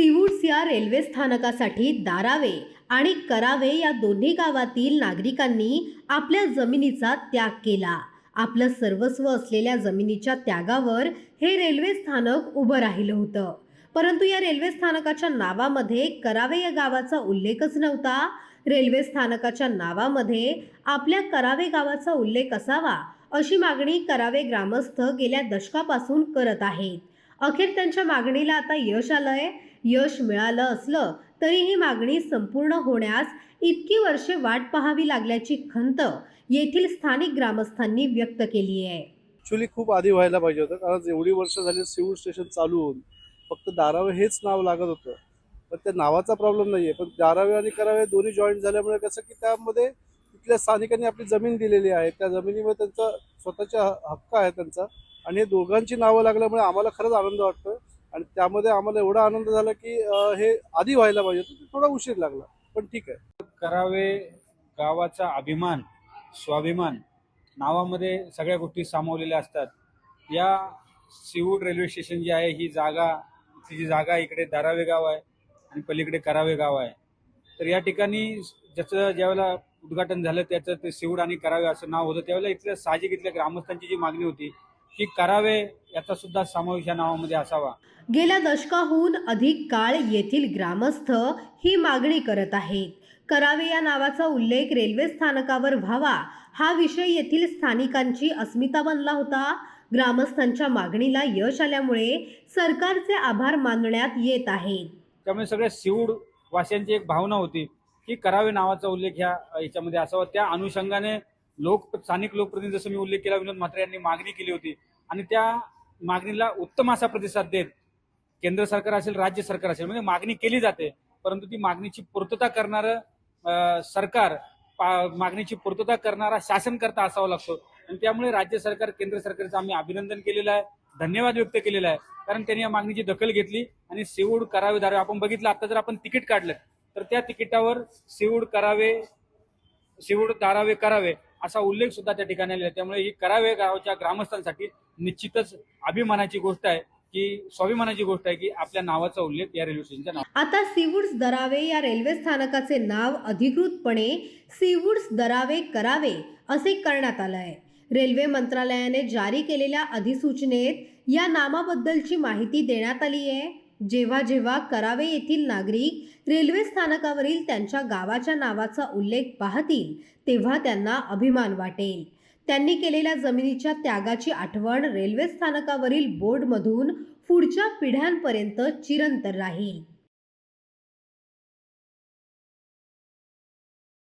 सीवूड्स या रेल्वे स्थानकासाठी दारावे आणि करावे या दोन्ही गावातील नागरिकांनी आपल्या जमिनीचा त्याग केला. आपलं सर्वस्व असलेल्या जमिनीच्या त्यागावर हे रेल्वे स्थानक उभं राहिलं होतं. परंतु या रेल्वे स्थानकाच्या नावामध्ये करावे या गावाचा उल्लेखच नव्हता. रेल्वे स्थानकाच्या नावामध्ये आपल्या करावे गावाचा उल्लेख असावा अशी मागणी करावे ग्रामस्थ गेल्या दशकापासून करत आहेत. अखेर त्यांच्या मागणीला आता यश आलंय. यश मिळालं असलं तरी ही मागणी संपूर्ण होण्यास इतकी वर्षे वाट पाहावी लागल्याची खंत येथील स्थानिक ग्रामस्थांनी व्यक्त केली आहे. ॲक्च्युली खूप आधी व्हायला पाहिजे होतं कारण एवढी वर्ष झाली सिव्हिल स्टेशन चालू होऊन फक्त दारावे हेच नाव लागत होतं. पण त्या नावाचा प्रॉब्लेम नाही आहे पण दारावे आणि करावे दोन्ही जॉईंट झाल्यामुळे कसं की त्यामध्ये तिथल्या स्थानिकांनी आपली जमीन दिलेली आहे त्या जमिनीमध्ये त्यांचा स्वतःचा ह- हक्क आहे त्यांचा आणि हे दोघांची नावं लागल्यामुळे आम्हाला खरंच आनंद वाटतो आणि त्यामध्ये आम्हाला एवढा आनंद झाला की हे आधी व्हायला पाहिजे होतं थोडा उशीर लागला पण ठीक आहे. करावे गावाचा अभिमान स्वाभिमान नावामध्ये सगळ्या गोष्टी सामावलेल्या असतात. या सिवूड रेल्वे स्टेशन जी आहे ही जागा ती जी जागा इकडे दारावे गाव आहे आणि पलीकडे करावे गाव आहे. तर या ठिकाणी ज्याचं ज्यावेळेला उद्घाटन झालं त्याचं ते सिवूड आणि करावे असं नाव होतं त्यावेळेला इथल्या साहजिक इथल्या ग्रामस्थांची जी मागणी होती की करावे याचा सुद्धा समावेश या नावामध्ये असावा. गेल्या दशकाहून अधिक काळ येथील ग्रामस्थ ही मागणी करत आहेत. करावे या नावाचा उल्लेख रेल्वे स्थानकावर व्हावा हा विषय येथील स्थानिकांची अस्मिता बनला होता. ग्रामस्थांच्या मागणीला यश आल्यामुळे सरकारचे आभार मानण्यात येत आहेत. त्यामुळे सगळ्या सिवूड वासियांची एक भावना होती की करावे नावाचा उल्लेख ह्या याच्यामध्ये असावा. त्या अनुषंगाने लोक स्थानिक लोकप्रतिनिधी जसं मी उल्लेख केला विनोद म्हात्रे यांनी मागणी केली होती. आणि त्या मागणीला उत्तम असा प्रतिसाद देत केंद्र सरकार असेल राज्य सरकार असेल म्हणजे मागणी केली जाते. परंतु ती मागणीची पूर्तता करणारं सरकार पा- मागणीची पूर्तता करणारा शासनकर्ता असावा लागतो. आणि त्यामुळे राज्य सरकार केंद्र सरकारचं आम्ही अभिनंदन केलेलं आहे धन्यवाद व्यक्त केलेला आहे. कारण त्यांनी या मागणीची दखल घेतली आणि सिवूड करावे दारावे आपण बघितलं आता जर आपण तिकीट काढलं तर त्या तिकिटावर सिवूड करावे सिवूड दारावे करावे. असा उल्लेख सुद्धा त्या ठिकाणी आलेला आहे. त्यामुळे ही करावे गावाच्या ग्रामस्थांसाठी निश्चितच अभिमानाची गोष्ट आहे की स्वाभिमानाची गोष्ट आहे की आपल्या नावाचा उल्लेख या रेल्वे स्टेशनच्या नाव आता सीवूड्स दरावे या रेल्वे स्थानकाचे नाव अधिकृतपणे सीवूड्स दरावे करावे असे करण्यात आलं आहे. रेल्वे मंत्रालयाने जारी केलेल्या अधिसूचनेत या नामाबद्दलची माहिती देण्यात आली आहे. जेव्हा जेव्हा करावे येथील नागरिक रेल्वे स्थानकावरील त्यांच्या गावाच्या नावाचा उल्लेख पाहतील तेव्हा त्यांना अभिमान वाटेल. त्यांनी केलेल्या जमिनीच्या त्यागाची आठवण रेल्वे स्थानकावरील बोर्डमधून पुढच्या पिढ्यांपर्यंत चिरंतर राहील.